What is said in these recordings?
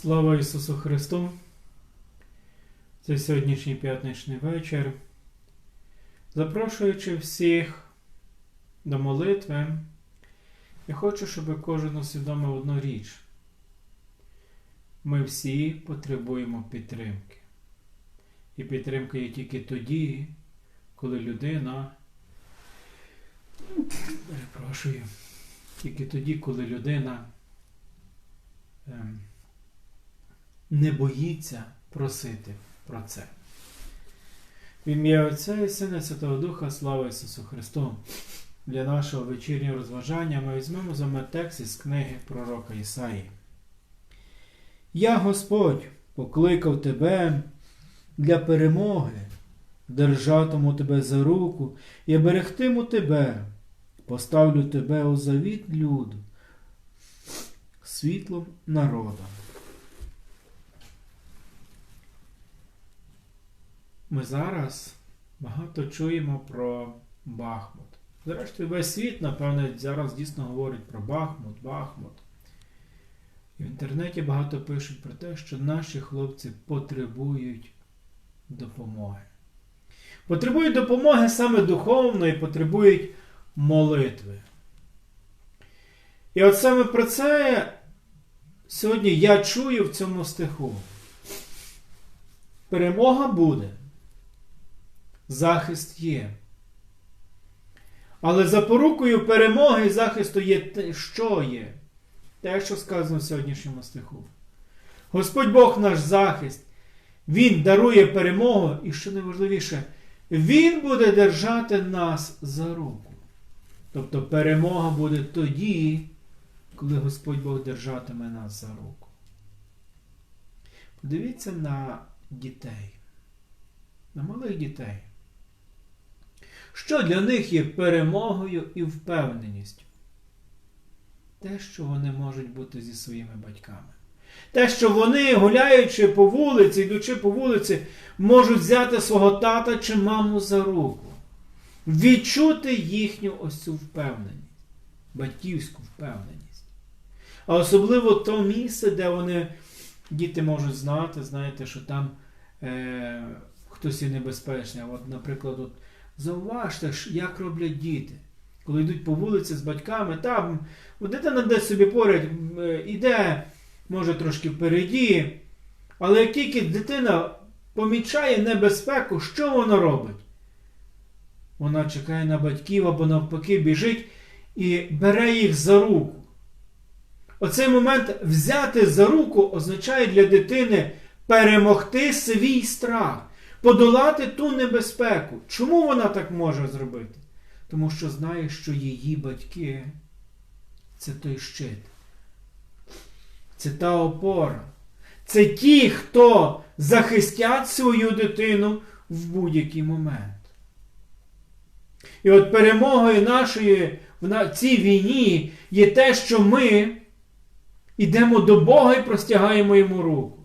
Слава Ісусу Христу! Це сьогоднішній п'ятничний вечір. Запрошуючи всіх до молитви, я хочу, щоб кожен усвідомив одну річ. Ми всі потребуємо підтримки. І підтримка є тільки тоді, коли людина. Перепрошую. Тільки тоді, коли людина ем, не боїться просити про це. В ім'я Отця і Сина Святого Духа, слава Ісусу Христу! Для нашого вечірнього розважання ми візьмемо за текст із книги пророка Ісаї. Я, Господь, покликав тебе для перемоги, держатиму тебе за руку і берегтиму тебе, поставлю тебе у завіт люду, світлом народом. Ми зараз багато чуємо про Бахмут. Зрештою, весь світ, напевне, зараз дійсно говорить про Бахмут, Бахмут. І в інтернеті багато пишуть про те, що наші хлопці потребують допомоги. Потребують допомоги саме духовної, потребують молитви. І от саме про це сьогодні я чую в цьому стиху. Перемога буде. Захист є. Але запорукою перемоги і захисту є те, що є? Те, що сказано в сьогоднішньому стиху. Господь Бог наш захист, Він дарує перемогу, і що найважливіше, Він буде держати нас за руку. Тобто перемога буде тоді, коли Господь Бог держатиме нас за руку. Подивіться на дітей, на малих дітей. Що для них є перемогою і впевненістю? Те, що вони можуть бути зі своїми батьками. Те, що вони, гуляючи по вулиці, йдучи по вулиці, можуть взяти свого тата чи маму за руку, відчути їхню ось цю впевненість, батьківську впевненість. А особливо то місце, де вони, діти можуть знати, знаєте, що там е, хтось є небезпечний. От, наприклад, от, Зауважте, як роблять діти. Коли йдуть по вулиці з батьками, там дитина десь собі поряд е, іде, може трошки впереді. Але як тільки дитина помічає небезпеку, що вона робить? Вона чекає на батьків або навпаки біжить і бере їх за руку. Оцей момент взяти за руку означає для дитини перемогти свій страх подолати ту небезпеку. Чому вона так може зробити? Тому що знає, що її батьки це той щит. Це та опора. Це ті, хто захистять свою дитину в будь-який момент. І от перемогою нашої в цій війні є те, що ми йдемо до Бога і простягаємо йому руку.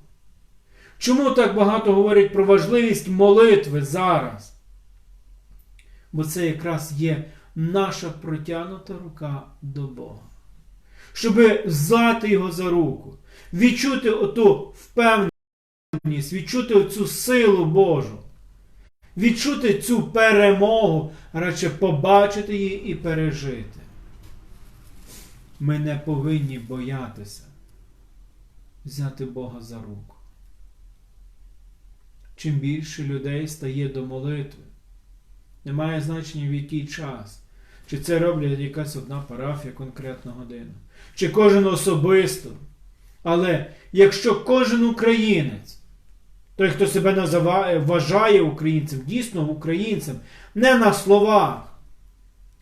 Чому так багато говорять про важливість молитви зараз? Бо це якраз є наша протягнута рука до Бога. Щоб взяти його за руку, відчути оту впевненість, відчути оцю силу Божу, відчути цю перемогу, радше побачити її і пережити. Ми не повинні боятися взяти Бога за руку чим більше людей стає до молитви. Немає значення в який час. Чи це роблять якась одна парафія конкретну годину, чи кожен особисто. Але якщо кожен українець, той, хто себе називає, вважає українцем, дійсно українцем, не на словах,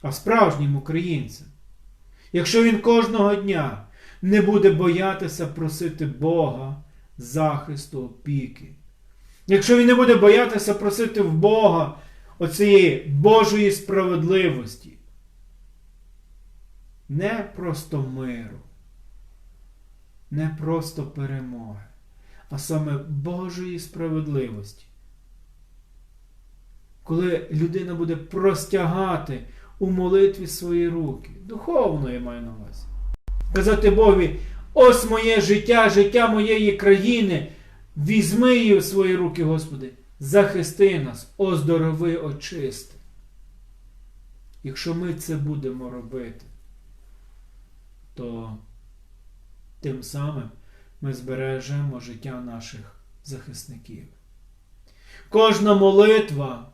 а справжнім українцем, якщо він кожного дня не буде боятися просити Бога захисту опіки, Якщо він не буде боятися просити в Бога оцієї Божої справедливості, не просто миру, не просто перемоги, а саме Божої справедливості. Коли людина буде простягати у молитві свої руки, духовно я маю на увазі, казати Богові, Ось моє життя, життя моєї країни. Візьми її у свої руки, Господи, захисти нас, оздорови, очисти. Якщо ми це будемо робити, то тим самим ми збережемо життя наших захисників. Кожна молитва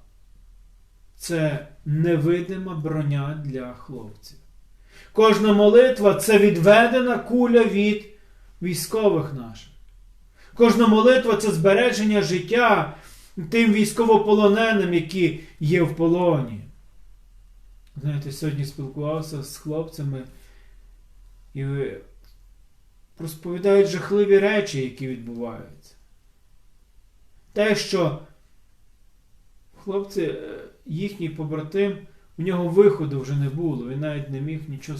це невидима броня для хлопців. Кожна молитва це відведена куля від військових наших. Кожна молитва це збереження життя тим військовополоненим, які є в полоні. Знаєте, сьогодні спілкувався з хлопцями і розповідають жахливі речі, які відбуваються. Те, що хлопці, е, їхній побратим, у нього виходу вже не було. Він навіть не міг нічого,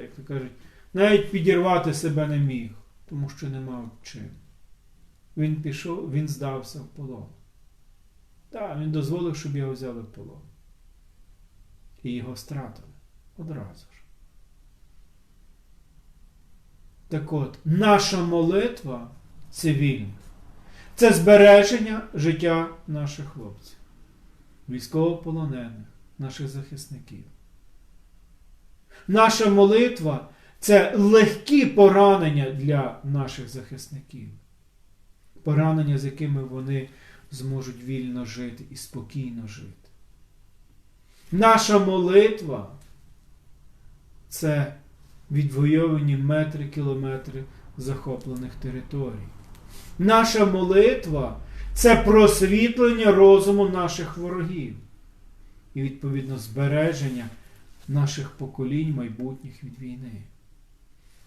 як то кажуть, навіть підірвати себе не міг, тому що не мав чим. Він пішов, він здався в полон. Так, він дозволив, щоб його взяли в полон. І його стратили одразу ж. Так от, наша молитва цивільна це збереження життя наших хлопців, військовополонених, наших захисників. Наша молитва це легкі поранення для наших захисників. Поранення, з якими вони зможуть вільно жити і спокійно жити. Наша молитва це відвойовані метри кілометри захоплених територій. Наша молитва це просвітлення розуму наших ворогів і, відповідно, збереження наших поколінь майбутніх від війни.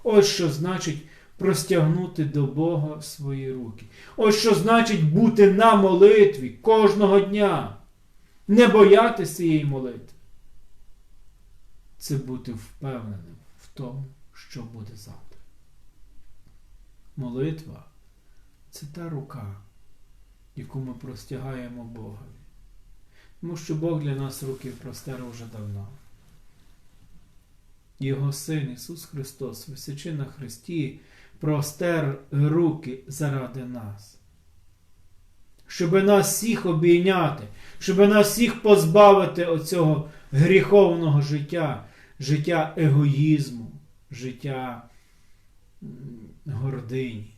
Ось що значить простягнути до Бога свої руки. Ось що значить бути на молитві кожного дня, не боятися цієї молитви. Це бути впевненим в тому, що буде завтра. Молитва це та рука, яку ми простягаємо Богові. Тому що Бог для нас руки простер уже давно. Його Син Ісус Христос, висячи на Христі, простер руки заради нас. Щоб нас всіх обійняти, щоб нас всіх позбавити оцього гріховного життя, життя егоїзму, життя гордині.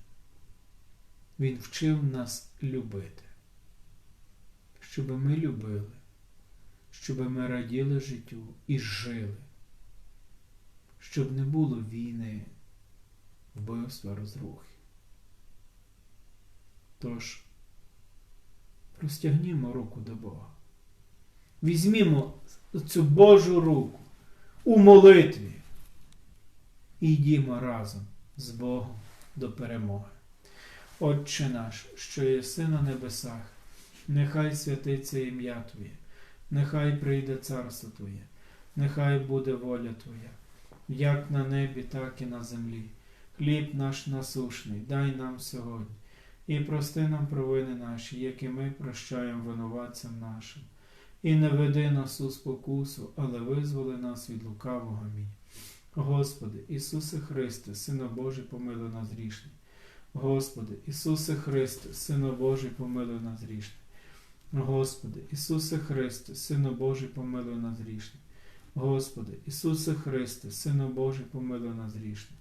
Він вчив нас любити, щоб ми любили, щоб ми раділи життю і жили, щоб не було війни, вбивства, розрухи. Тож, простягнімо руку до Бога. Візьмімо цю Божу руку у молитві і йдімо разом з Богом до перемоги. Отче наш, що єси на небесах, нехай святиться ім'я Твоє, нехай прийде царство Твоє, нехай буде воля Твоя, як на небі, так і на землі. Хліб наш насушний, дай нам сьогодні, і прости нам провини наші, як і ми прощаємо винуватцям нашим. І не веди нас у спокусу, але визволи нас від лукавого Амінь. Господи, Ісусе Христе, Сина Божий, помилуй нас грішний. Господи, Ісусе Христе, Сино Божий, помилуй нас грішний. Господи, Ісусе Христе, Сино Божий, помилуй нас грішний. Господи, Ісусе Христе, Сино Божий, помилуй нас грішний.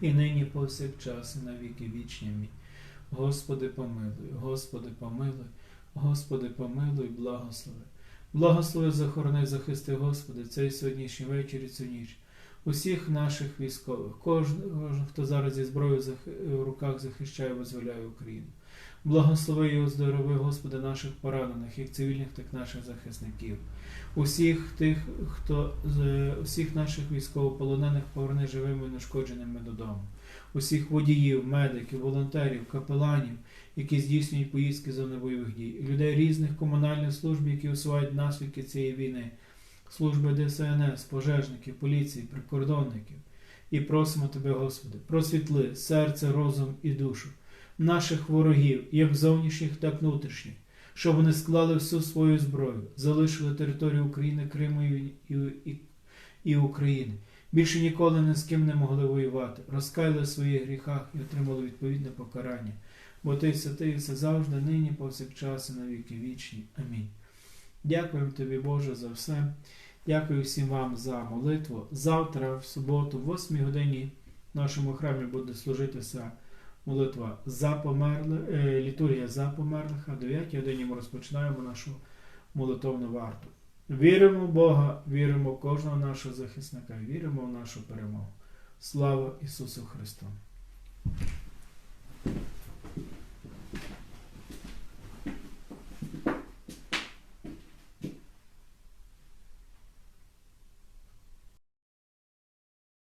і нині повсякчас, і на віки вічні. Мій. Господи, помилуй, Господи, помилуй, Господи, помилуй, благослови. Благослови, захорони, захисти, Господи, цей сьогоднішній вечір і цю ніч. Усіх наших військових, кожен, хто зараз зі зброєю в руках захищає, визволяє Україну. Благослови і оздорови, Господи, наших поранених, як цивільних, так і наших захисників. Усіх тих, хто з усіх наших військовополонених поверни живими і нешкодженими додому. усіх водіїв, медиків, волонтерів, капеланів, які здійснюють поїздки з зони бойових дій, людей різних комунальних служб, які усувають наслідки цієї війни, служби ДСНС, пожежників, поліції, прикордонників. І просимо Тебе, Господи, просвітли серце, розум і душу наших ворогів, як зовнішніх, так внутрішніх, щоб вони склали всю свою зброю, залишили територію України, Криму і, і, і, України. Більше ніколи ні з ким не могли воювати, розкаяли в своїх гріхах і отримали відповідне покарання. Бо ти святий все завжди, нині, повсякчас і на віки вічні. Амінь. Дякуємо тобі, Боже, за все. Дякую всім вам за молитву. Завтра, в суботу, в 8 годині в нашому храмі буде служитися молитва за померлих, е, літургія за померлих, а в 9 годині ми розпочинаємо нашу молитовну варту. Віримо в Бога, віримо в кожного нашого захисника, віримо в нашу перемогу. Слава Ісусу Христу!